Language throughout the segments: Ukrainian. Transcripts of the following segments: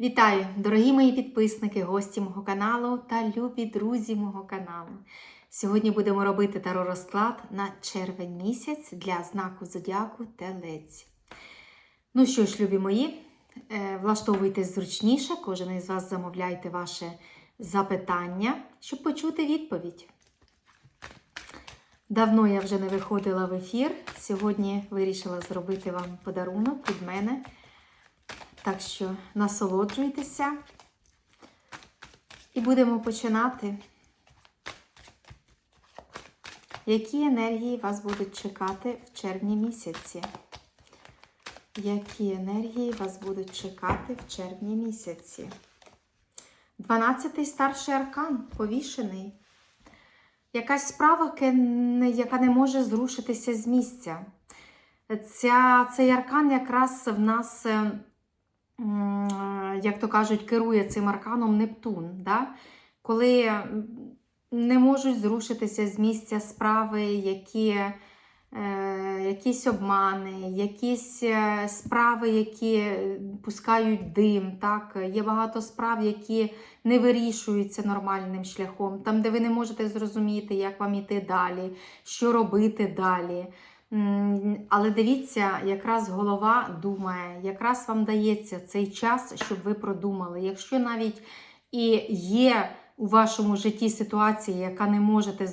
Вітаю, дорогі мої підписники, гості мого каналу та любі друзі мого каналу. Сьогодні будемо робити таро розклад на червень місяць для знаку Зодіаку Телець. Ну що ж, любі мої, е, влаштовуйтесь зручніше, кожен із вас замовляйте ваше запитання, щоб почути відповідь. Давно я вже не виходила в ефір. Сьогодні вирішила зробити вам подарунок від мене. Так що насолоджуйтеся і будемо починати. Які енергії вас будуть чекати в червні місяці? Які енергії вас будуть чекати в червні місяці? 12-й старший аркан повішений. Якась справа, яка не- може зрушитися з місця. Ця, цей аркан якраз в нас, е, як то кажуть, керує цим арканом Нептун. Да? Коли не можуть зрушитися з місця справи, які, е, якісь обмани, якісь е, справи, які пускають дим. Так? Є багато справ, які не вирішуються нормальним шляхом, там, де ви не можете зрозуміти, як вам іти далі, що робити далі. Але дивіться, якраз голова думає, якраз вам дається цей час, щоб ви продумали. Якщо навіть і є у вашому житті ситуація, яка не можете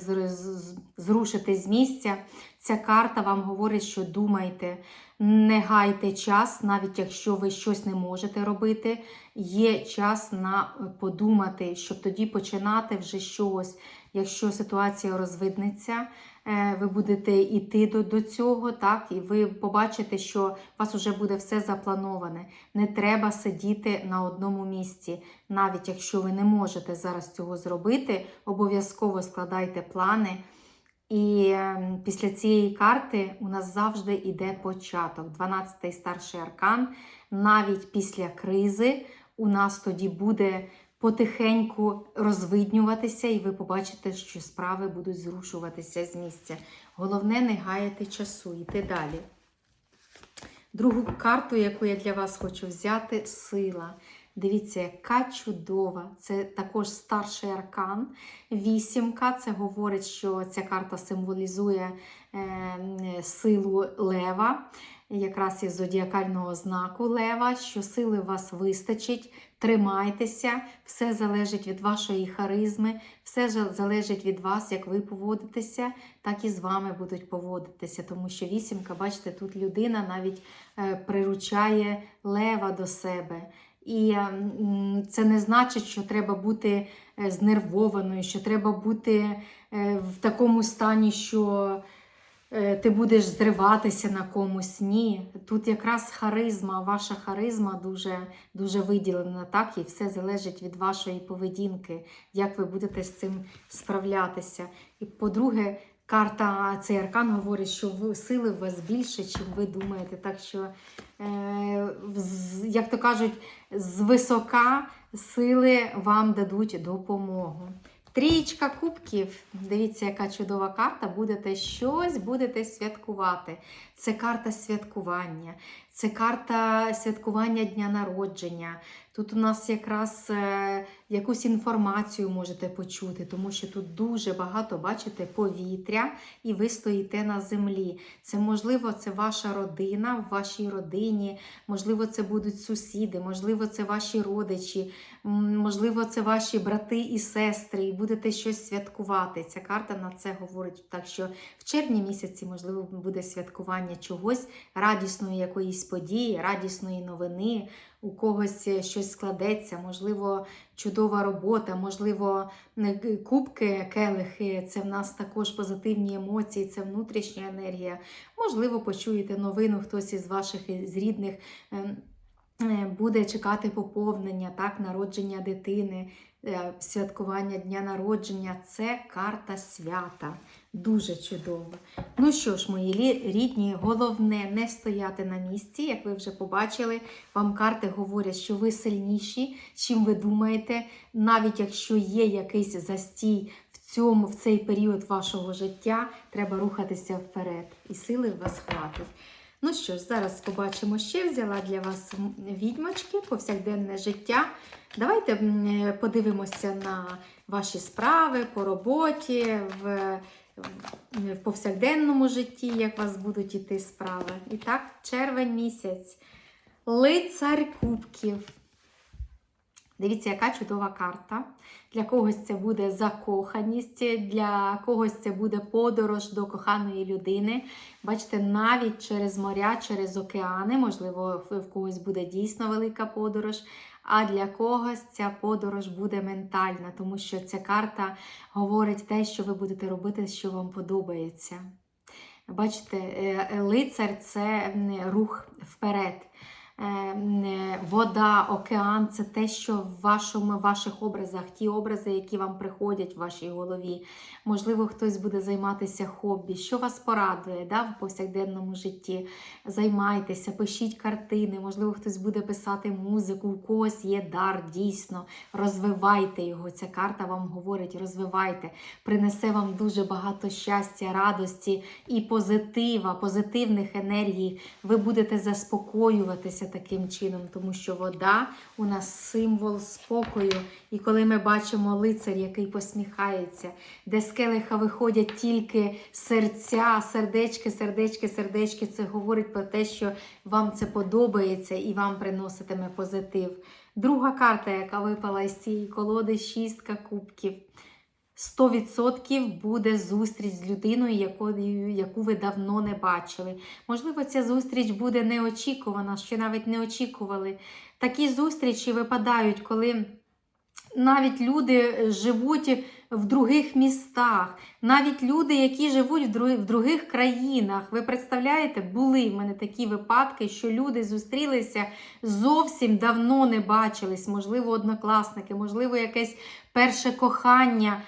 зрушити з місця, ця карта вам говорить, що думайте, не гайте час, навіть якщо ви щось не можете робити, є час на подумати, щоб тоді починати вже щось. Якщо ситуація розвиднеться, е, ви будете йти до, до цього, так, і ви побачите, що у вас вже буде все заплановане. Не треба сидіти на одному місці. Навіть якщо ви не можете зараз цього зробити, обов'язково складайте плани. І е, після цієї карти у нас завжди йде початок. 12-й старший аркан. Навіть після кризи у нас тоді буде потихеньку розвиднюватися, і ви побачите, що справи будуть зрушуватися з місця. Головне, не гаяти часу, йти далі. Другу карту, яку я для вас хочу взяти, сила. Дивіться, яка чудова. Це також старший аркан. Вісімка. Це говорить, що ця карта символізує е, силу лева, якраз із зодіакального знаку лева, що сили у вас вистачить. Тримайтеся, все залежить від вашої харизми, все залежить від вас, як ви поводитеся, так і з вами будуть поводитися. Тому що вісімка, бачите, тут людина навіть е, приручає лева до себе. І це не значить, що треба бути е, знервованою, що треба бути е, в такому стані, що е, ти будеш зриватися на комусь. Ні. Тут якраз харизма, ваша харизма дуже, дуже виділена, так, і все залежить від вашої поведінки, як ви будете з цим справлятися. І по-друге, карта цей аркан говорить, що ви, сили у вас більше, чим ви думаєте. Так що, е, як то кажуть, з висока сили вам дадуть допомогу. Трієчка кубків. Дивіться, яка чудова карта. Будете щось, будете святкувати. Це карта святкування, це карта святкування дня народження. Тут у нас якраз е, якусь інформацію можете почути, тому що тут дуже багато, бачите, повітря, і ви стоїте на землі. Це можливо, це ваша родина в вашій родині, можливо, це будуть сусіди, можливо, це ваші родичі, можливо, це ваші брати і сестри, і будете щось святкувати. Ця карта на це говорить. Так що в червні місяці, можливо, буде святкування чогось, радісної якоїсь події, радісної новини. У когось щось складеться, можливо, чудова робота, можливо, кубки, келихи це в нас також позитивні емоції, це внутрішня енергія. Можливо, почуєте новину, хтось із ваших із рідних ем, е, буде чекати поповнення, так, народження дитини, е, святкування дня народження. Це карта свята. Дуже чудово. Ну що ж, мої рідні, головне не стояти на місці, як ви вже побачили. Вам карти говорять, що ви сильніші, чим ви думаєте, навіть якщо є якийсь застій в цьому, в цей період вашого життя, треба рухатися вперед. І сили вас хватить. Ну що ж, зараз побачимо ще взяла для вас відьмочки, повсякденне життя. Давайте е, подивимося на ваші справи по роботі, в, в повсякденному житті, як у вас будуть іти справи. І так, червень місяць. Лицар кубків. Дивіться, яка чудова карта. Для когось це буде закоханість, для когось це буде подорож до коханої людини. Бачите, навіть через моря, через океани, можливо, в когось буде дійсно велика подорож. А для когось ця подорож буде ментальна, тому що ця карта говорить те, що ви будете робити, що вам подобається. Бачите, е, е, лицар це рух вперед. Е, м, е, Вода, океан це те, що в вашому, ваших образах, ті образи, які вам приходять в вашій голові. Можливо, хтось буде займатися хобі. Що вас порадує да, в повсякденному житті? Займайтеся, пишіть картини, можливо, хтось буде писати музику, у когось є дар, дійсно. Розвивайте його. Ця карта вам говорить, розвивайте, принесе вам дуже багато щастя, радості і позитива, позитивних енергій. Ви будете заспокоюватися таким чином, тому що вода у нас символ спокою. І коли ми бачимо лицар, який посміхається, де з келиха виходять тільки серця, сердечки, сердечки, сердечки, це говорить про те, що вам це подобається і вам приноситиме позитив. Друга карта, яка випала із цієї колоди, шістка кубків. 100% буде зустріч з людиною, якою, яку ви давно не бачили. Можливо, ця зустріч буде неочікувана, що навіть не очікували. Такі зустрічі випадають, коли навіть люди живуть в других містах, навіть люди, які живуть в других країнах. Ви представляєте, були в мене такі випадки, що люди зустрілися зовсім давно не бачились, можливо, однокласники, можливо, якесь перше кохання.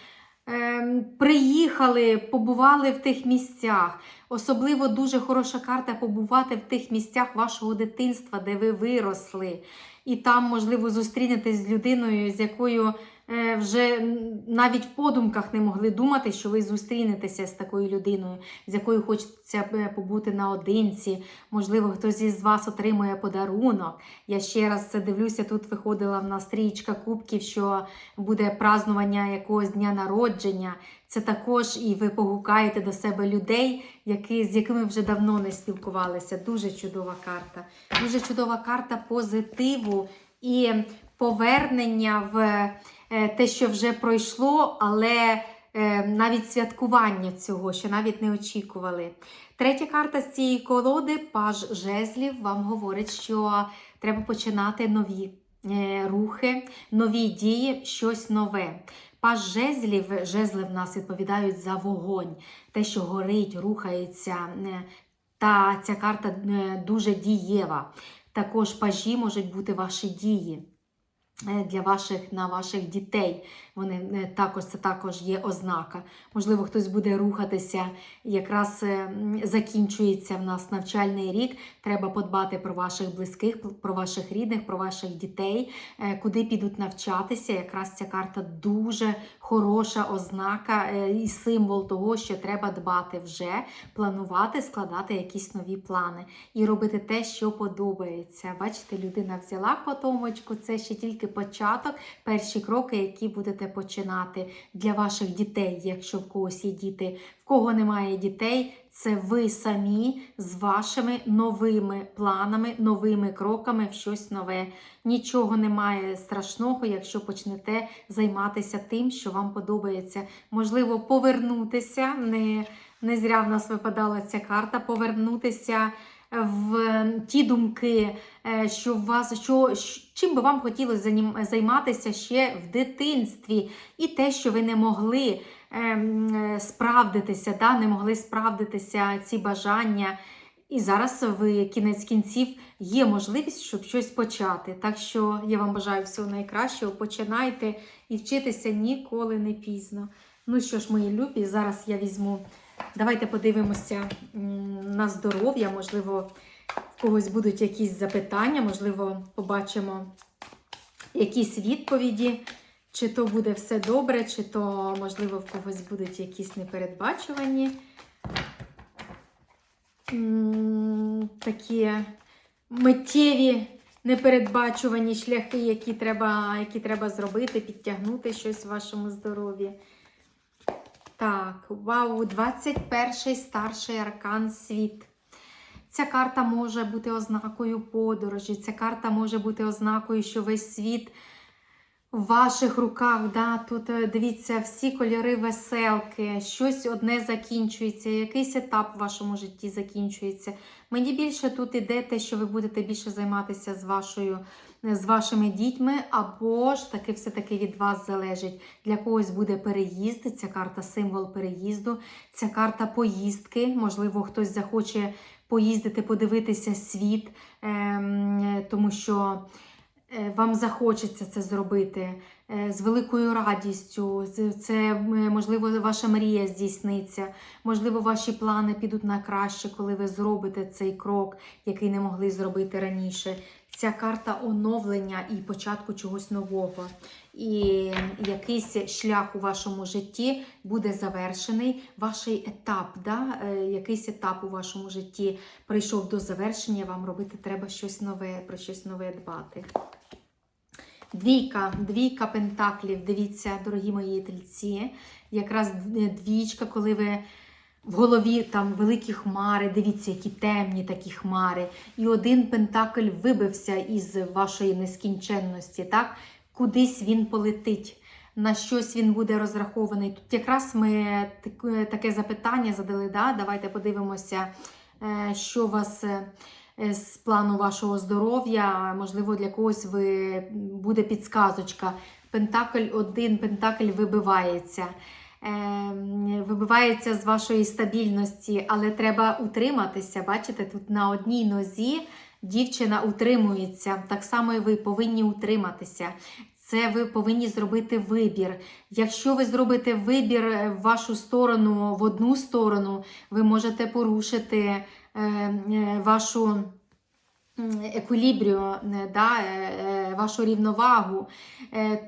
Ем, Приїхали, побували в тих місцях. Особливо дуже хороша карта побувати в тих місцях вашого дитинства, де ви виросли. І там, можливо, зустрінетесь з людиною, з якою вже навіть в подумках не могли думати, що ви зустрінетеся з такою людиною, з якою хочеться е, побути наодинці. Можливо, хтось із вас отримує подарунок. Я ще раз це дивлюся, тут виходила в нас трієчка кубків, що буде празнування якогось дня народження. Це також і ви погукаєте до себе людей, які, з якими вже давно не спілкувалися. Дуже чудова карта. Дуже чудова карта позитиву і повернення в е, те, що вже пройшло, але е, навіть святкування цього, що навіть не очікували. Третя карта з цієї колоди, паж жезлів, вам говорить, що треба починати нові е, рухи, нові дії, щось нове. Паж жезлів, жезли в нас відповідають за вогонь, те, що горить, рухається. е, Та ця карта е, дуже дієва. Також пажі можуть бути ваші дії е, для ваших на ваших дітей. Вони також це також є ознака. Можливо, хтось буде рухатися. Якраз е, закінчується в нас навчальний рік. Треба подбати про ваших близьких, про ваших рідних, про ваших дітей, е, куди підуть навчатися. Якраз ця карта дуже хороша ознака е, і символ того, що треба дбати вже, планувати, складати якісь нові плани і робити те, що подобається. Бачите, людина взяла котомочку, це ще тільки початок, перші кроки, які будете починати для ваших дітей, якщо в когось є діти. В кого немає дітей, це ви самі з вашими новими планами, новими кроками в щось нове. Нічого немає страшного, якщо почнете займатися тим, що вам подобається. Можливо, повернутися. Не, не зря в нас випадала ця карта, повернутися в ті думки, е, що вас що чим би вам хотілося займатися ще в дитинстві, і те, що ви не могли ем, справдитися, да, не могли справдитися ці бажання. І зараз ви кінець кінців є можливість, щоб щось почати. Так що я вам бажаю всього найкращого. Починайте і вчитися ніколи не пізно. Ну що ж, мої любі, зараз я візьму. Давайте подивимося на здоров'я. Можливо, в когось будуть якісь запитання, можливо, побачимо якісь відповіді. Чи то буде все добре, чи то, можливо, в когось будуть якісь непередбачувані такі миттєві, непередбачувані шляхи, які треба, які треба зробити, підтягнути щось в вашому здоров'ї. Так, вау, 21-й старший аркан світ. Ця карта може бути ознакою подорожі, ця карта може бути ознакою, що весь світ в ваших руках. Да? Тут е, дивіться, всі кольори веселки, щось одне закінчується, якийсь етап в вашому житті закінчується. Мені більше тут іде те, що ви будете більше займатися з вашою. З вашими дітьми, або ж таки все-таки від вас залежить. Для когось буде переїзд, ця карта символ переїзду, ця карта поїздки. Можливо, хтось захоче поїздити, подивитися світ, ем, тому що е, вам захочеться це зробити е, з великою радістю. Це, можливо, ваша мрія здійсниться. Можливо, ваші плани підуть на краще, коли ви зробите цей крок, який не могли зробити раніше. Ця карта оновлення і початку чогось нового. І якийсь шлях у вашому житті буде завершений. Ваш етап, да? е, якийсь етап у вашому житті прийшов до завершення, вам робити треба щось нове, про щось нове дбати. Двійка, двійка пентаклів. Дивіться, дорогі мої тельці. Якраз двічка, коли ви в голові там великі хмари, дивіться, які темні такі хмари. І один пентакль вибився із вашої нескінченності. так? Кудись він полетить. На щось він буде розрахований. Тут якраз ми таке- запитання задали. Да? Давайте подивимося, е, що вас е, з плану вашого здоров'я. Можливо, для когось ви буде підсказочка. Пентакль один, пентакль вибивається. Ем, Вибивається з вашої стабільності, але треба утриматися. Бачите, тут на одній нозі дівчина утримується. Так само і ви повинні утриматися. Це ви повинні зробити вибір. Якщо ви зробите вибір е, в вашу сторону, в одну сторону, ви можете порушити е, е, вашу м, еквілібрію, е, да, е, е, вашу рівновагу.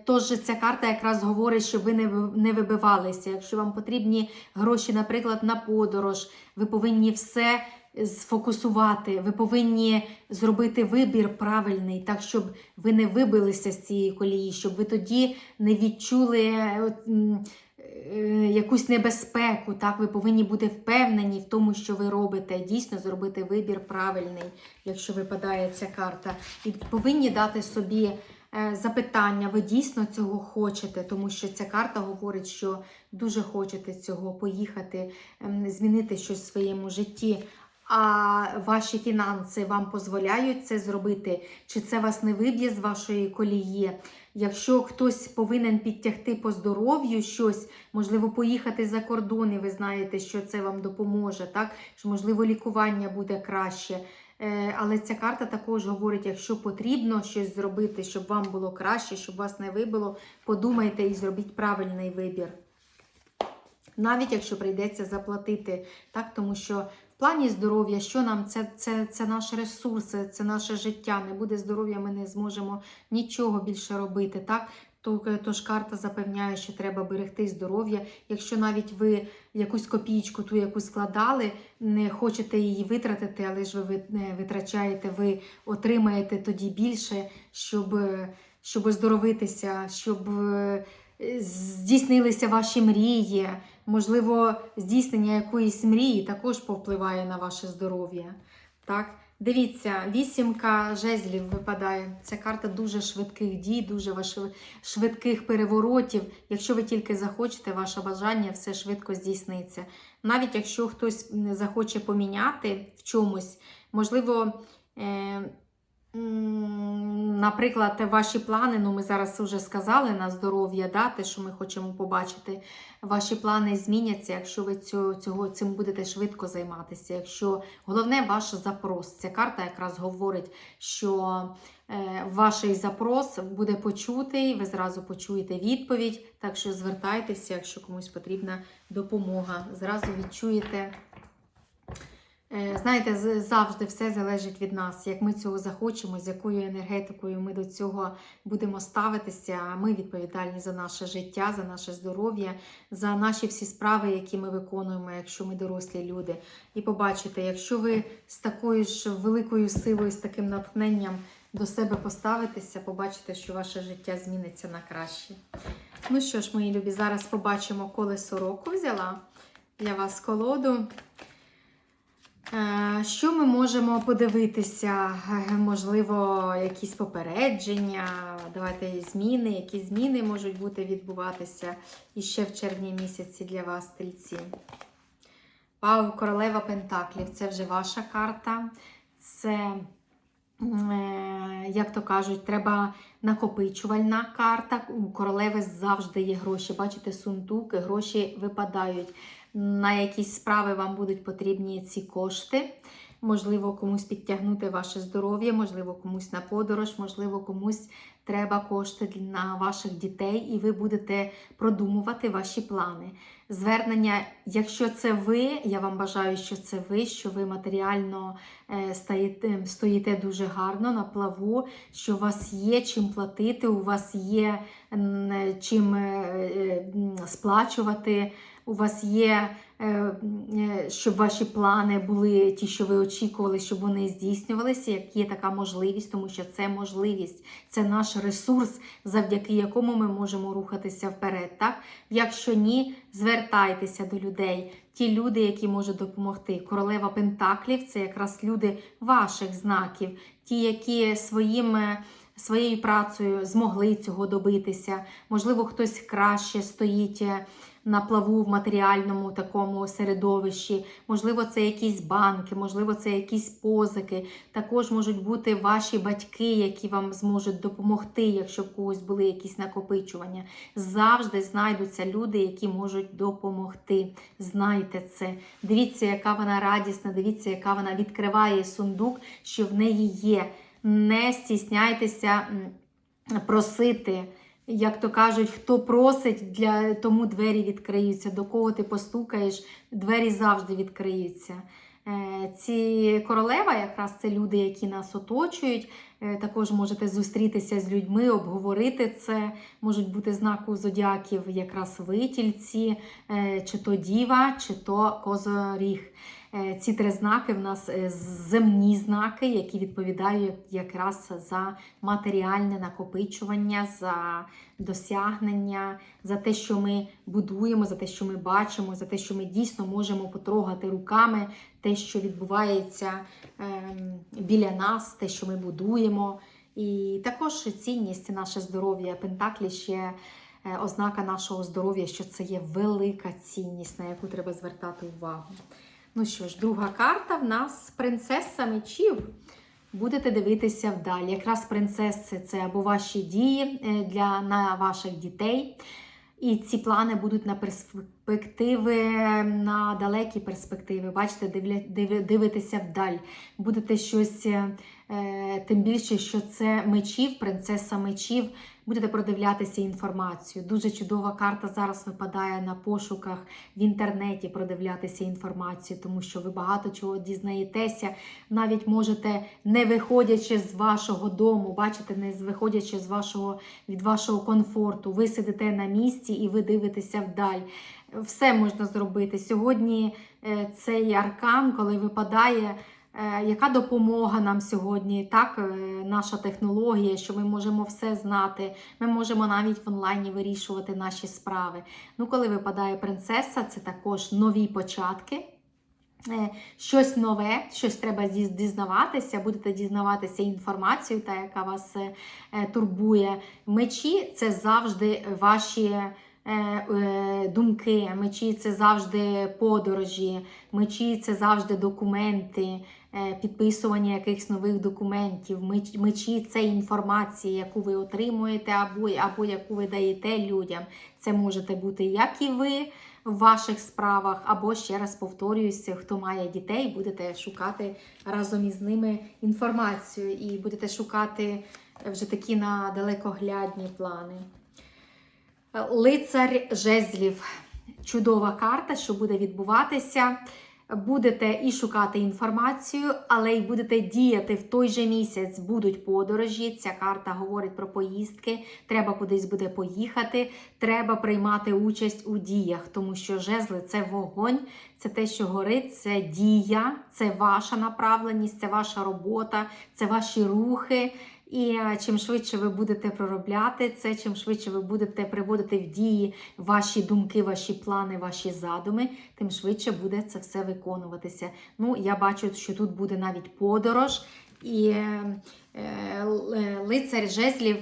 Тож ця карта якраз говорить, щоб ви не ви- не вибивалися. Якщо вам потрібні гроші, наприклад, на подорож, ви повинні все сфокусувати, ви повинні зробити вибір правильний, так щоб ви не вибилися з цієї колії, щоб ви тоді не відчули якусь небезпеку. Так, ви повинні бути впевнені в тому, що ви робите, дійсно зробити вибір правильний, якщо випадає ця карта. І повинні дати собі е, запитання, ви дійсно цього хочете, тому що ця карта говорить, що дуже хочете цього поїхати, ем, змінити щось в своєму житті. А ваші фінанси вам дозволяють це зробити? Чи це вас не виб'є з вашої колії? Якщо хтось повинен підтягти по здоров'ю щось, можливо, поїхати за кордон, і ви знаєте, що це вам допоможе, так? Що, можливо, лікування буде краще. Е, Але ця карта також говорить, якщо потрібно щось зробити, щоб вам було краще, щоб вас не вибило, подумайте і зробіть правильний вибір. Навіть якщо прийдеться заплатити, так, тому що плані здоров'я, що нам це, це, це наш ресурс, це, наше життя. Не буде здоров'я, ми не зможемо нічого більше робити. Так? Тож карта запевняє, що треба берегти здоров'я. Якщо навіть ви якусь копійку, ту, яку складали, не хочете її витратити, але ж ви не витрачаєте, ви отримаєте тоді більше, щоб, е, щоб оздоровитися, щоб е, здійснилися ваші мрії. Можливо, здійснення якоїсь мрії також повпливає на ваше здоров'я. Так? Дивіться, вісімка жезлів випадає. Ця карта дуже швидких дій, дуже швидких переворотів. Якщо ви тільки захочете, ваше бажання все швидко здійсниться. Навіть якщо хтось захоче поміняти в чомусь, можливо, е, наприклад, ваші плани, ну ми зараз вже сказали на здоров'я, да, те, що ми хочемо побачити, ваші плани зміняться, якщо ви цього, цього цим будете швидко займатися. Якщо головне ваш запрос. Ця карта якраз говорить, що е, ваш запрос буде почутий, ви зразу почуєте відповідь. Так що звертайтеся, якщо комусь потрібна допомога. Зразу відчуєте Знаєте, завжди все залежить від нас, як ми цього захочемо, з якою енергетикою ми до цього будемо ставитися. Ми відповідальні за наше життя, за наше здоров'я, за наші всі справи, які ми виконуємо, якщо ми дорослі люди. І побачите, якщо ви з такою ж великою силою, з таким натхненням до себе поставитеся, побачите, що ваше життя зміниться на краще. Ну що ж, мої любі, зараз побачимо колесо року взяла для вас колоду. Е, Що ми можемо подивитися? Е, Можливо, якісь попередження, давайте зміни, які зміни можуть бути відбуватися іще в червні місяці для вас, тельці. Вау, королева Пентаклів це вже ваша карта. Це, е, як то кажуть, треба накопичувальна карта. У королеви завжди є гроші. Бачите, сундук, гроші випадають. На якісь справи вам будуть потрібні ці кошти. Можливо, комусь підтягнути ваше здоров'я, можливо, комусь на подорож, можливо, комусь треба кошти на ваших дітей, і ви будете продумувати ваші плани. Звернення, якщо це ви, я вам бажаю, що це ви, що ви матеріально е, стаєте, стоїте дуже гарно на плаву, що у вас є чим платити, у вас є м, чим е, е, сплачувати. У вас є, е, е, щоб ваші плани були ті, що ви очікували, щоб вони здійснювалися, як є така можливість, тому що це можливість, це наш ресурс, завдяки якому ми можемо рухатися вперед. Так? Якщо ні, звертайтеся до людей. Ті люди, які можуть допомогти. Королева Пентаклів це якраз люди ваших знаків, ті, які своїм. е, Своєю працею змогли цього добитися. Можливо, хтось краще стоїть на плаву в матеріальному такому середовищі. Можливо, це якісь банки, можливо, це якісь позики. Також можуть бути ваші батьки, які вам зможуть допомогти, якщо в когось були якісь накопичування. Завжди знайдуться люди, які можуть допомогти. Знайте це. Дивіться, яка вона радісна, дивіться, яка вона відкриває сундук, що в неї є. Не стісняйтеся просити. Як то кажуть, хто просить, для тому двері відкриються. До кого ти постукаєш, двері завжди відкриються. Е, Ці королева, якраз це люди, які нас оточують. Е, Також можете зустрітися з людьми, обговорити це. Можуть бути знаку зодіаків, якраз ви, тільці, е, чи то діва, чи то козоріг. Е, Ці три знаки в нас е, земні знаки, які відповідають якраз за матеріальне накопичування, за досягнення, за те, що ми будуємо, за те, що ми бачимо, за те, що ми дійсно можемо потрогати руками те, що відбувається ем, біля нас, те, що ми будуємо. І також цінність наше здоров'я. Пентаклі ще е, ознака нашого здоров'я, що це є велика цінність, на яку треба звертати увагу. Ну що ж, друга карта в нас принцеса мечів. Будете дивитися вдалі. Якраз принцеси це або ваші дії е, для на ваших дітей. І ці плани будуть на перспективи, на далекі перспективи. Бачите, дивля, див, дивитеся вдаль. Будете щось, е, тим більше, що це мечів, принцеса мечів. Будете продивлятися інформацію. Дуже чудова карта зараз випадає на пошуках в інтернеті продивлятися інформацію, тому що ви багато чого дізнаєтеся. Навіть можете, не виходячи з вашого дому, бачите, не виходячи з вашого від вашого комфорту, ви сидите на місці і ви дивитеся вдаль. Все можна зробити. Сьогодні е, цей аркан, коли випадає. Е, Яка допомога нам сьогодні? Так, е, наша технологія, що ми можемо все знати. Ми можемо навіть в онлайні вирішувати наші справи. Ну, коли випадає принцеса, це також нові початки. Е, Щось нове, щось треба дізнаватися, будете дізнаватися інформацію, та яка вас турбує. Мечі це завжди ваші думки, мечі це завжди подорожі, мечі це завжди документи, підписування якихось нових документів. Мечі це інформація, яку ви отримуєте, або, або яку ви даєте людям. Це можете бути як і ви в ваших справах, або ще раз повторююся, хто має дітей, будете шукати разом із ними інформацію і будете шукати вже такі на далекоглядні плани. Лицар жезлів. Чудова карта, що буде відбуватися. Будете і шукати інформацію, але й будете діяти в той же місяць. Будуть подорожі. Ця карта говорить про поїздки. Треба кудись буде поїхати. Треба приймати участь у діях, тому що жезли це вогонь, це те, що горить, це дія, це ваша направленість, це ваша робота, це ваші рухи. І е, чим швидше ви будете проробляти це, чим швидше ви будете приводити в дії ваші думки, ваші плани, ваші задуми, тим швидше буде це все виконуватися. Ну, я бачу, що тут буде навіть подорож, і е, е, лицар жезлів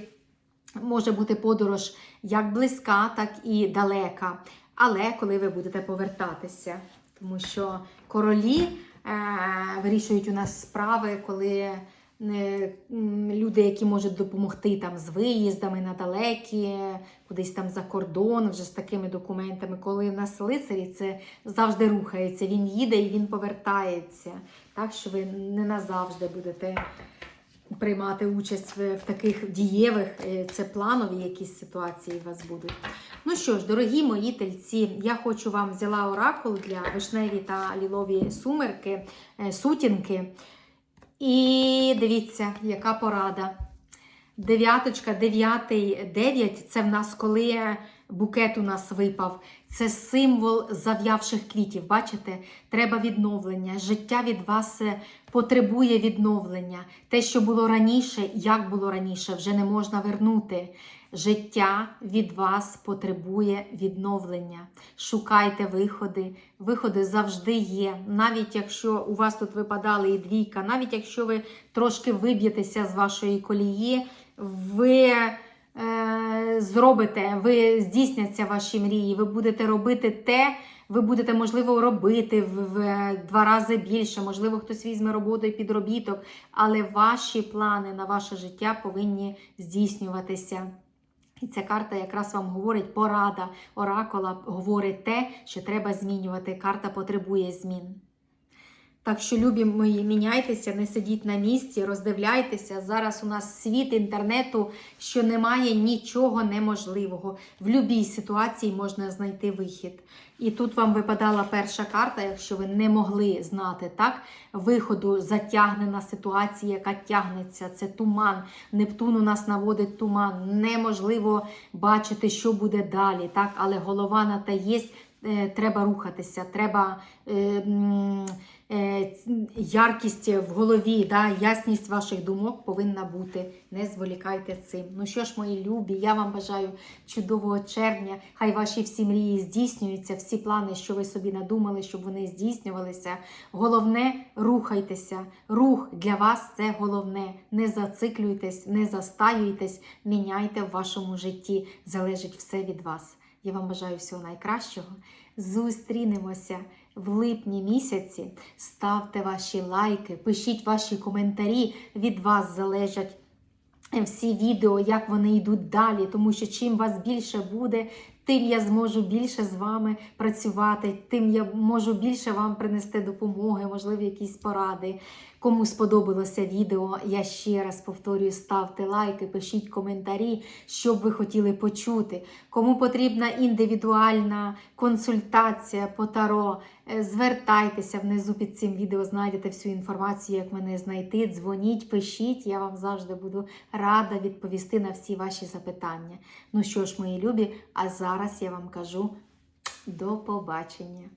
може бути подорож як близька, так і далека. Але коли ви будете повертатися, тому що королі е, вирішують у нас справи, коли е, люди, які можуть допомогти там з виїздами на далекі, кудись там за кордон, вже з такими документами. Коли в нас лицарі, це завжди рухається. Він їде і він повертається. Так що ви не назавжди будете приймати участь в, в таких дієвих, е, це планові якісь ситуації у вас будуть. Ну що ж, дорогі мої тельці, я хочу вам взяла оракул для вишневі та лілові сумерки, е, сутінки. І дивіться, яка порада. Дев'яточка, дев'ятий, дев'ять це в нас коли букет у нас випав. Це символ зав'явших квітів. Бачите? Треба відновлення. Життя від вас е, потребує відновлення. Те, що було раніше, як було раніше, вже не можна вернути. Життя від вас потребує відновлення. Шукайте виходи. Виходи завжди є. Навіть якщо у вас тут випадали і двійка, навіть якщо ви трошки виб'єтеся з вашої колії, ви зробите, ви здійсняться ваші мрії, ви будете робити те. Ви будете, можливо, робити в, в два рази більше, можливо, хтось візьме роботу і підробіток, але ваші плани на ваше життя повинні здійснюватися. І ця карта якраз вам говорить порада оракула, говорить те, що треба змінювати. Карта потребує змін. Так що, любі мої, міняйтеся, не сидіть на місці, роздивляйтеся. Зараз у нас світ інтернету, що немає нічого неможливого. В будь-якій ситуації можна знайти вихід. І тут вам випадала перша карта, якщо ви не могли знати так, виходу затягнена ситуація, яка тягнеться. Це туман. Нептун у нас наводить туман. Неможливо бачити, що буде далі. так, Але голова на те є. Е, треба рухатися, треба е, е, яркість в голові, да, ясність ваших думок повинна бути. Не зволікайте цим. Ну що ж, мої любі, я вам бажаю чудового червня. Хай ваші всі мрії здійснюються, всі плани, що ви собі надумали, щоб вони здійснювалися. Головне, рухайтеся. Рух для вас це головне. Не зациклюйтесь, не застаюйтесь, міняйте в вашому житті. Залежить все від вас. Я вам бажаю всього найкращого. Зустрінемося в липні місяці. Ставте ваші лайки, пишіть ваші коментарі. Від вас залежать всі відео, як вони йдуть далі. Тому що чим вас більше буде, тим я зможу більше з вами працювати, тим я можу більше вам принести допомоги, можливо, якісь поради. Кому сподобалося відео, я ще раз повторюю, ставте лайки, пишіть коментарі, що б ви хотіли почути. Кому потрібна індивідуальна консультація по таро, е, звертайтеся внизу під цим відео, знайдете всю інформацію, як мене знайти. Дзвоніть, пишіть, я вам завжди буду рада відповісти на всі ваші запитання. Ну що ж, мої любі, а зараз я вам кажу до побачення.